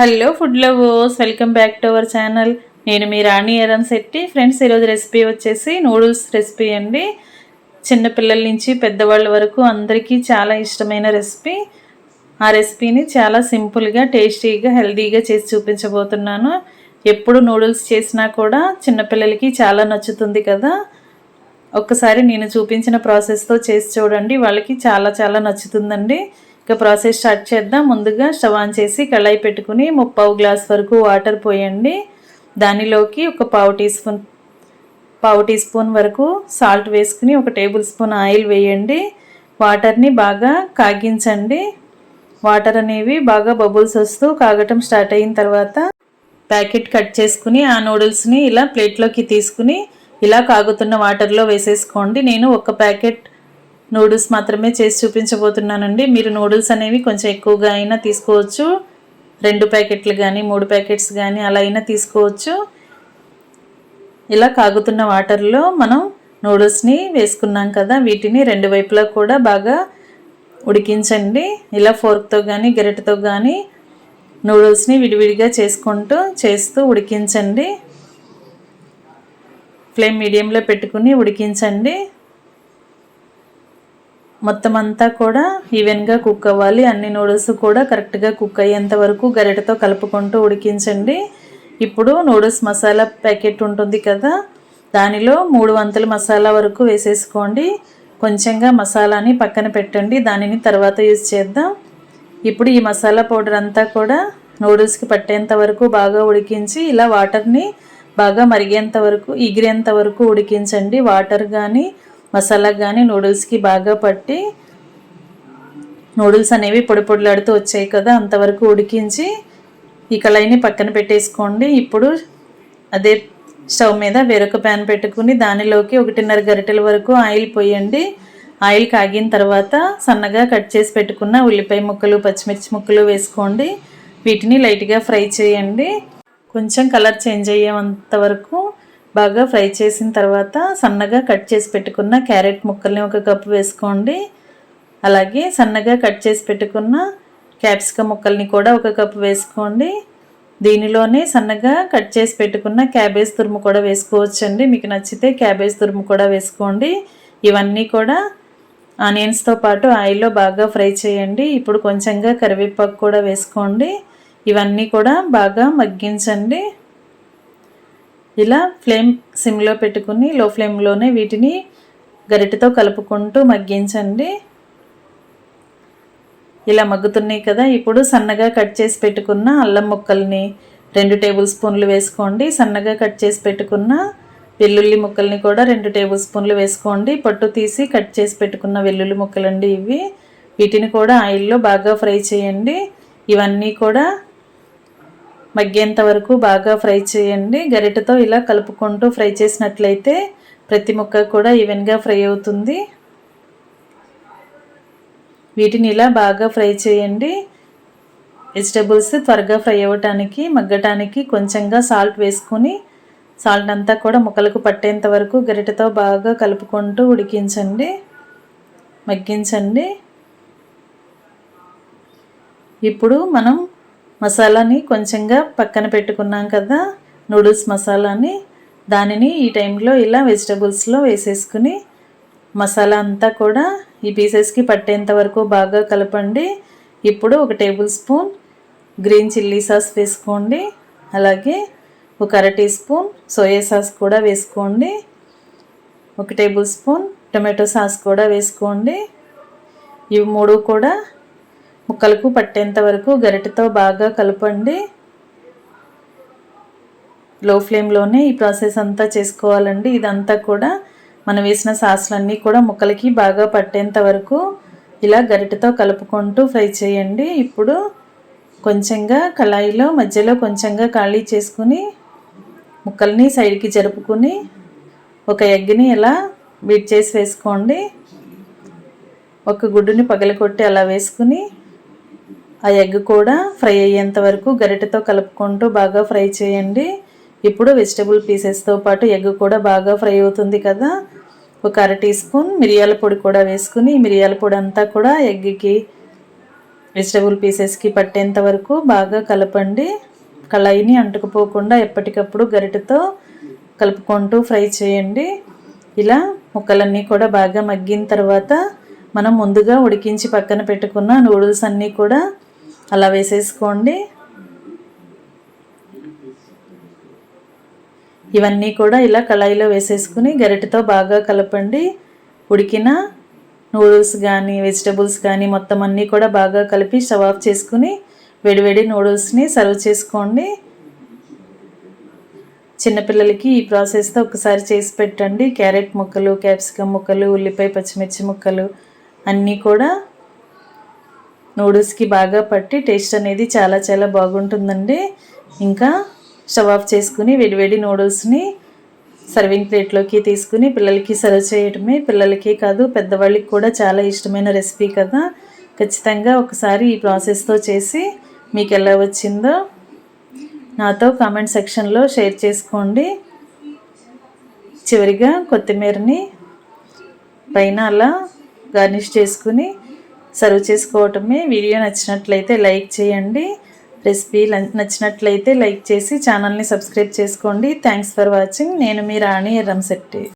Hello food lovers welcome back to our channel. నేను మీ Rani ఎరం Shetty. Friends ఈరోజు రెసిపీ వచ్చేసి నూడిల్స్ రెసిపీ అండి. చిన్నపిల్లల నుంచి పెద్దవాళ్ళ వరకు అందరికీ చాలా ఇష్టమైన రెసిపీ. ఆ రెసిపీని చాలా సింపుల్గా టేస్టీగా హెల్తీగా చేసి చూపించబోతున్నాను. ఎప్పుడు నూడిల్స్ చేసినా కూడా చిన్నపిల్లలకి చాలా నచ్చుతుంది కదా. ఒక్కసారి నేను చూపించిన ప్రాసెస్తో చేసి చూడండి. వాళ్ళకి చాలా చాలా నచ్చుతుందండి. ఇక ప్రాసెస్ స్టార్ట్ చేద్దాం. ముందుగా స్టవ్ ఆన్ చేసి కళాయి పెట్టుకుని ముప్పావు గ్లాస్ వరకు వాటర్ పోయండి. దానిలోకి ఒక పావు టీ స్పూన్ పావు టీ స్పూన్ వరకు సాల్ట్ వేసుకుని ఒక టేబుల్ స్పూన్ ఆయిల్ వేయండి. వాటర్ని బాగా కాగించండి. వాటర్ అనేవి బాగా బబుల్స్ వస్తూ కాగటం స్టార్ట్ అయిన తర్వాత ప్యాకెట్ కట్ చేసుకుని ఆ నూడిల్స్ని ఇలా ప్లేట్లోకి తీసుకుని ఇలా కాగుతున్న వాటర్లో వేసేసుకోండి. నేను ఒక ప్యాకెట్ నూడిల్స్ మాత్రమే చేసి చూపించబోతున్నానండి. మీరు నూడిల్స్ అనేవి కొంచెం ఎక్కువగా అయినా తీసుకోవచ్చు. రెండు ప్యాకెట్లు కానీ మూడు ప్యాకెట్స్ కానీ అలా అయినా తీసుకోవచ్చు. ఇలా కాగుతున్న వాటర్లో మనం నూడిల్స్ని వేసుకున్నాం కదా వీటిని రెండు వైపులా కూడా బాగా ఉడికించండి. ఇలా ఫోర్క్తో కానీ గెరటితో కానీ నూడిల్స్ని విడివిడిగా చేసుకుంటూ చేస్తూ ఉడికించండి. ఫ్లేమ్ మీడియంలో పెట్టుకుని ఉడికించండి. మొత్తం అంతా కూడా ఈవెన్గా కుక్ అవ్వాలి. అన్ని నూడిల్స్ కూడా కరెక్ట్గా కుక్ అయ్యేంత వరకు గరిటతో కలుపుకుంటూ ఉడికించండి. ఇప్పుడు నూడిల్స్ మసాలా ప్యాకెట్ ఉంటుంది కదా దానిలో మూడు వంతుల మసాలా వరకు వేసేసుకోండి. కొంచెంగా మసాలాని పక్కన పెట్టండి. దానిని తర్వాత యూజ్ చేద్దాం. ఇప్పుడు ఈ మసాలా పౌడర్ అంతా కూడా నూడిల్స్కి పట్టేంత వరకు బాగా ఉడికించి ఇలా వాటర్ని బాగా మరిగేంత వరకు ఎగిరేంత వరకు ఉడికించండి. వాటర్ కానీ మసాలా కానీ నూడిల్స్కి బాగా పట్టి నూడిల్స్ అనేవి పొడి పొడిలాడుతూ వచ్చాయి కదా అంతవరకు ఉడికించి ఈ కళాయిని పక్కన పెట్టేసుకోండి. ఇప్పుడు అదే స్టవ్ మీద వేరొక ప్యాన్ పెట్టుకుని దానిలోకి ఒకటిన్నర గరిటెల వరకు ఆయిల్ పోయండి. ఆయిల్ కాగిన తర్వాత సన్నగా కట్ చేసి పెట్టుకున్న ఉల్లిపాయ ముక్కలు పచ్చిమిర్చి ముక్కలు వేసుకోండి. వీటిని లైట్గా ఫ్రై చేయండి. కొంచెం కలర్ చేంజ్ అయ్యేంత వరకు బాగా ఫ్రై చేసిన తర్వాత సన్నగా కట్ చేసి పెట్టుకున్న క్యారెట్ ముక్కల్ని ఒక కప్పు వేసుకోండి. అలాగే సన్నగా కట్ చేసి పెట్టుకున్న క్యాప్సికమ్ ముక్కల్ని కూడా ఒక కప్పు వేసుకోండి. దీనిలోనే సన్నగా కట్ చేసి పెట్టుకున్న క్యాబేజ్ తురుము కూడా వేసుకోవచ్చండి. మీకు నచ్చితే క్యాబేజ్ తురుము కూడా వేసుకోండి. ఇవన్నీ కూడా ఆనియన్స్తో పాటు ఆయిల్లో బాగా ఫ్రై చేయండి. ఇప్పుడు కొంచెంగా కరివేపాకు కూడా వేసుకోండి. ఇవన్నీ కూడా బాగా మగ్గించండి. ఇలా ఫ్లేమ్ సిమ్లో పెట్టుకుని లో ఫ్లేమ్లోనే వీటిని గరిటెతో కలుపుకుంటూ మగ్గించండి. ఇలా మగ్గుతున్నాయి కదా ఇప్పుడు సన్నగా కట్ చేసి పెట్టుకున్న అల్లం ముక్కల్ని రెండు టేబుల్ స్పూన్లు వేసుకోండి. సన్నగా కట్ చేసి పెట్టుకున్న వెల్లుల్లి ముక్కల్ని కూడా రెండు టేబుల్ స్పూన్లు వేసుకోండి. పట్టు తీసి కట్ చేసి పెట్టుకున్న వెల్లుల్లి ముక్కలండి ఇవి. వీటిని కూడా ఆయిల్లో బాగా ఫ్రై చేయండి. ఇవన్నీ కూడా మగ్గేంత వరకు బాగా ఫ్రై చేయండి. గరిటతో ఇలా కలుపుకుంటూ ఫ్రై చేసినట్లయితే ప్రతి ముక్క కూడా ఈవెన్గా ఫ్రై అవుతుంది. వీటిని ఇలా బాగా ఫ్రై చేయండి. వెజిటబుల్స్ త్వరగా ఫ్రై అవ్వటానికి మగ్గటానికి కొంచెంగా సాల్ట్ వేసుకొని సాల్ట్ అంతా కూడా ముక్కలకు పట్టేంత వరకు గరిటతో బాగా కలుపుకుంటూ ఉడికించండి. మగ్గించండి. ఇప్పుడు మనం మసాలాని కొంచెంగా పక్కన పెట్టుకున్నాం కదా నూడిల్స్ మసాలాని. దానిని ఈ టైంలో ఇలా వెజిటబుల్స్లో వేసేసుకుని మసాలా అంతా కూడా ఈ పీసెస్కి పట్టేంత వరకు బాగా కలపండి. ఇప్పుడు ఒక tablespoon green chilli sauce వేసుకోండి. అలాగే ఒక అర టీ స్పూన్ సోయా సాస్ కూడా వేసుకోండి. ఒక టేబుల్ స్పూన్ టొమాటో సాస్ కూడా వేసుకోండి. ఇవి మూడు కూడా ముక్కలకు పట్టేంత వరకు గరిటెతో బాగా కలపండి. లో ఫ్లేమ్లోనే ఈ ప్రాసెస్ అంతా చేసుకోవాలండి. ఇదంతా కూడా మనం వేసిన సాసులన్నీ కూడా ముక్కలకి బాగా పట్టేంత వరకు ఇలా గరిటెతో కలుపుకుంటూ ఫ్రై చేయండి. ఇప్పుడు కొంచెంగా కళాయిలో మధ్యలో కొంచెంగా ఖాళీ చేసుకుని ముక్కల్ని సైడ్కి జరుపుకుని ఒక ఎగ్ని ఇలా బీట్ చేసి వేసుకోండి. ఒక గుడ్డుని పగలకొట్టి అలా వేసుకుని ఆ ఎగ్ కూడా ఫ్రై అయ్యేంత వరకు గరిటెతో కలుపుకుంటూ బాగా ఫ్రై చేయండి. ఇప్పుడు వెజిటబుల్ పీసెస్తో పాటు ఎగ్ కూడా బాగా ఫ్రై అవుతుంది కదా. ఒక అర టీ స్పూన్ మిరియాల పొడి కూడా వేసుకుని మిరియాల పొడి అంతా కూడా ఎగ్కి వెజిటబుల్ పీసెస్కి పట్టేంత వరకు బాగా కలపండి. కళాయిని అంటుకుపోకుండా ఎప్పటికప్పుడు గరిటెతో కలుపుకుంటూ ఫ్రై చేయండి. ఇలా ముక్కలన్నీ కూడా బాగా మగ్గిన తర్వాత మనం ముందుగా ఉడికించి పక్కన పెట్టుకున్న నూడిల్స్ అన్నీ కూడా అలా వేసేసుకోండి. ఇవన్నీ కూడా ఇలా కళాయిలో వేసేసుకుని గరిటతో బాగా కలపండి. ఉడికిన నూడిల్స్ కానీ వెజిటబుల్స్ కానీ మొత్తం అన్నీ కూడా బాగా కలిపి స్టవ్ ఆఫ్ చేసుకుని వేడివేడి నూడిల్స్ని సర్వ్ చేసుకోండి. చిన్నపిల్లలకి ఈ ప్రాసెస్తో ఒకసారి చేసి పెట్టండి. క్యారెట్ ముక్కలు క్యాప్సికమ్ ముక్కలు ఉల్లిపాయ పచ్చిమిర్చి ముక్కలు అన్నీ కూడా నూడిల్స్కి బాగా పట్టి టేస్ట్ అనేది చాలా చాలా బాగుంటుందండి. ఇంకా స్టవ్ ఆఫ్ చేసుకుని వేడివేడి నూడిల్స్ని సర్వింగ్ ప్లేట్లోకి తీసుకుని పిల్లలకి సర్వ్ చేయటమే పిల్లలకి కాదు పెద్దవాళ్ళకి కూడా చాలా ఇష్టమైన రెసిపీ కదా. ఖచ్చితంగా ఒకసారి ఈ ప్రాసెస్తో చేసి మీకు ఎలా వచ్చిందో నాతో కామెంట్ సెక్షన్లో షేర్ చేసుకోండి. చివరిగా కొత్తిమీరని పైన అలా గార్నిష్ చేసుకుని సర్వ్ చేసుకోవటమే. వీడియో నచ్చినట్లయితే లైక్ చేయండి. రెసిపీ నచ్చినట్లయితే లైక్ చేసి ఛానల్ని సబ్స్క్రైబ్ చేసుకోండి. Thanks for watching. నేను మీ రాణి ఎర్రంశెట్టి